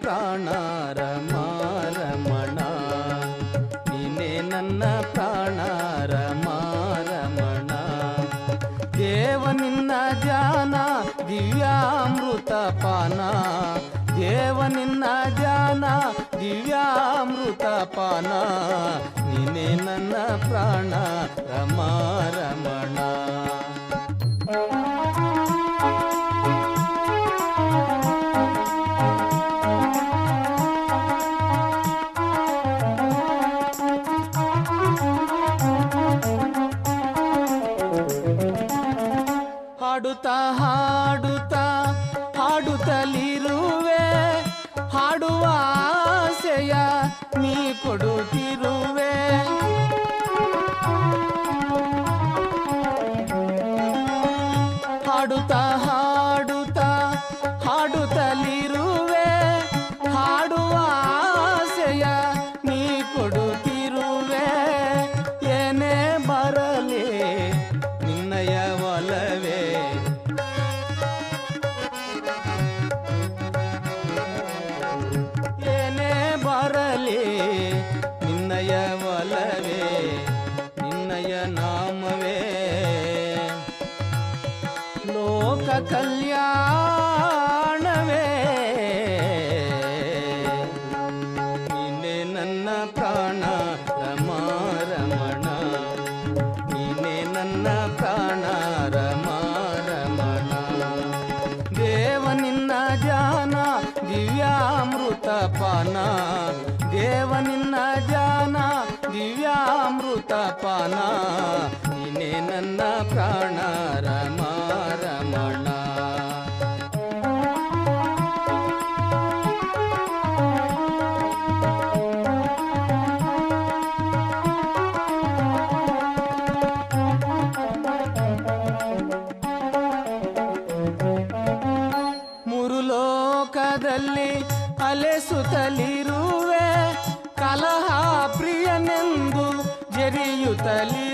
ಪ್ರಾಣ ರಮ ರಮಣ ನೀನೇ ನನ್ನ ಪ್ರಾಣ ರಮ ರಮಣ ದೇವ ನಿನ್ನ ಜಾನ ದಿವ್ಯಾಮೃತ ಪಾನ ದೇವ ನಿನ್ನ ಜಾನ ದಿವ್ಯಾಮೃತ ಪಾನ ನೀನೇ ನನ್ನ ಪ್ರಾಣ ರಮ ರಮಣ ಹಾಡುತ್ತಾ ಹಾಡುತ್ತಾ ಹಾಡುತ್ತಲಿರುವೆ. ಹಾಡುವ ಆಸೆಯ ನೀ ಕೊಡುತ್ತಿರುವೆ. ಹಾಡುತ್ತಾ ನಿನ್ನಯ ನಾಮವೇ ಲೋಕ ಕಲ್ಯಾಣವೇ ನೀನೆ ನನ್ನ ಪ್ರಾಣ ರಮ ರಮಣ ನೀನೆ ನನ್ನ ಪ್ರಾಣ ರಮ ರಮಣ ದೇವ ನಿನ್ನ ಜಾನ ದಿವ್ಯಾಮೃತ ಪಾನ ದೇವ ನಿನ್ನ ಜಾನ ದಿವ್ಯಾಮೃತ ಪಾನ ನೀನೇ ನನ್ನ ಪ್ರಾಣ ರಮ ರಮಣ ಮುರುಲೋಕದಲ್ಲಿ ಅಲೆಸುತ್ತಲಿರುವೆ. ಕಲಹ ఎరియుతలి